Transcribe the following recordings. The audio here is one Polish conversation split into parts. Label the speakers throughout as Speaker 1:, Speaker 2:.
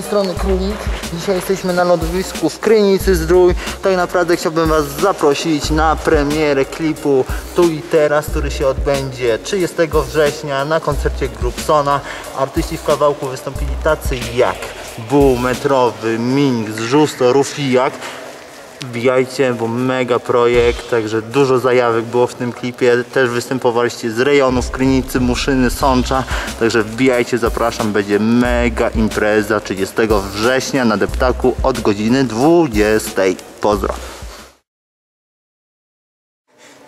Speaker 1: tej strony Królik. Dzisiaj jesteśmy na lodowisku w Krynicy Zdrój. Tak naprawdę chciałbym Was zaprosić na premierę klipu Tu i Teraz, który się odbędzie 30 września na koncercie Grupsona. Artyści w kawałku wystąpili tacy jak Bull, Metrowy, Minx, Żusto, Rufijak. Wbijajcie, bo mega projekt, także dużo zajawek było w tym klipie. Też występowaliście z rejonów Krynicy, Muszyny, Sącza. Także wbijajcie, zapraszam, będzie mega impreza 30 września na Deptaku od godziny 20. Pozdro.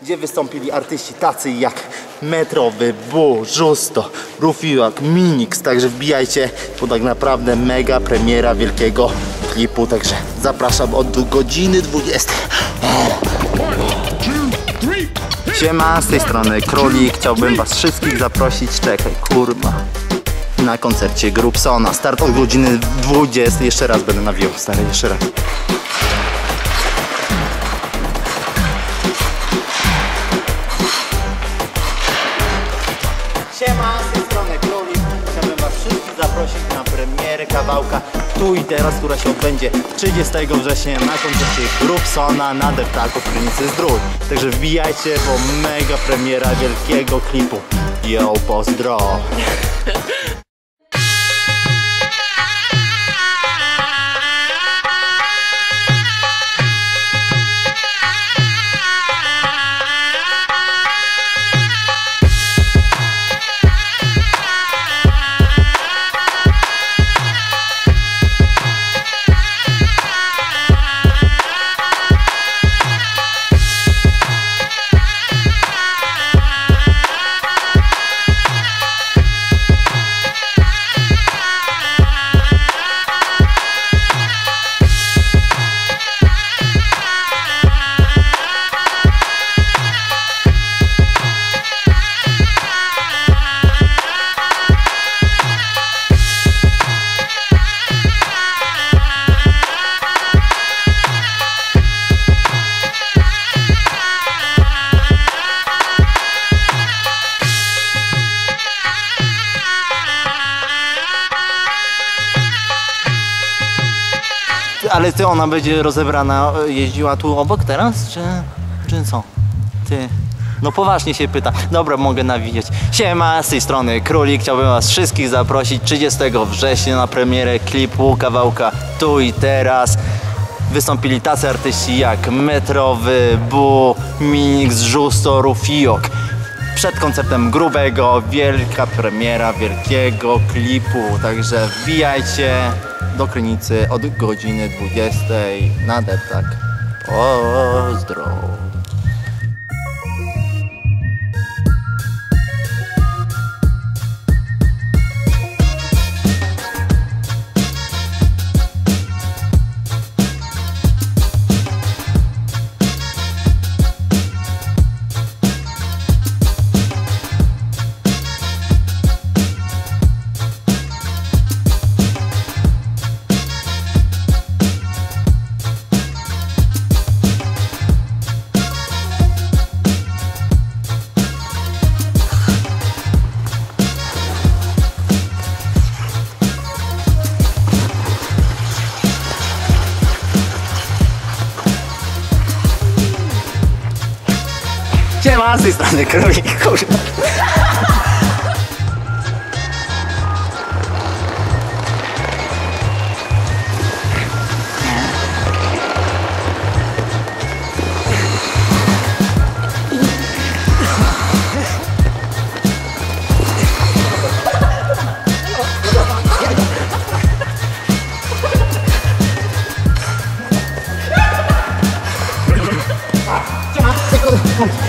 Speaker 1: Gdzie wystąpili artyści tacy jak Metrowy, Bu, Justo, Rufiłak, Minix, także wbijajcie, bo tak naprawdę mega premiera wielkiego klipu, także zapraszam od godziny 20. Siema, z tej strony Królik, chciałbym was wszystkich zaprosić, czekaj, kurwa, na koncercie Grupsona, start od godziny 20, jeszcze raz będę nawijał, stary, jeszcze raz. Siema, kawałka Tu i Teraz, która się odbędzie 30 września na koncercie Grupsona na Deptaku w Krynicy Zdrój. Także wbijajcie, bo mega premiera wielkiego klipu. Yo, pozdro! Ale ty, ona będzie rozebrana, e, jeździła tu obok teraz, czy, czy co? Ty, no poważnie się pyta. Dobra, mogę nawijać. Siema, z tej strony Królik. Chciałbym was wszystkich zaprosić 30 września na premierę klipu, kawałka Tu i Teraz. Wystąpili tacy artyści jak Metrowy, Bu, Minix, Justo, Rufiok. Przed koncertem grubego, wielka premiera wielkiego klipu, także wbijajcie do Krynicy od godziny 20 na deptak. Pozdro! Siema, z tej strony Królik, kurwa.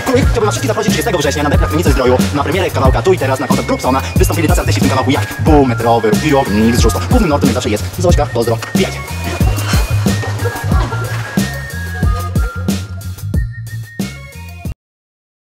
Speaker 1: Królik, chciałbym was wszystkich zaprosić 30 września na Deptak Krynicy Zdroju na premierę kawałka Tu i Teraz na koncert Grupsona. Wystąpili tacy artyści w tym kawałku jak Boom, Metrowy, Rufiok, Nils, Żusto. Głównym nurtem jak zawsze jest Zośka, pozdro, wbijajcie.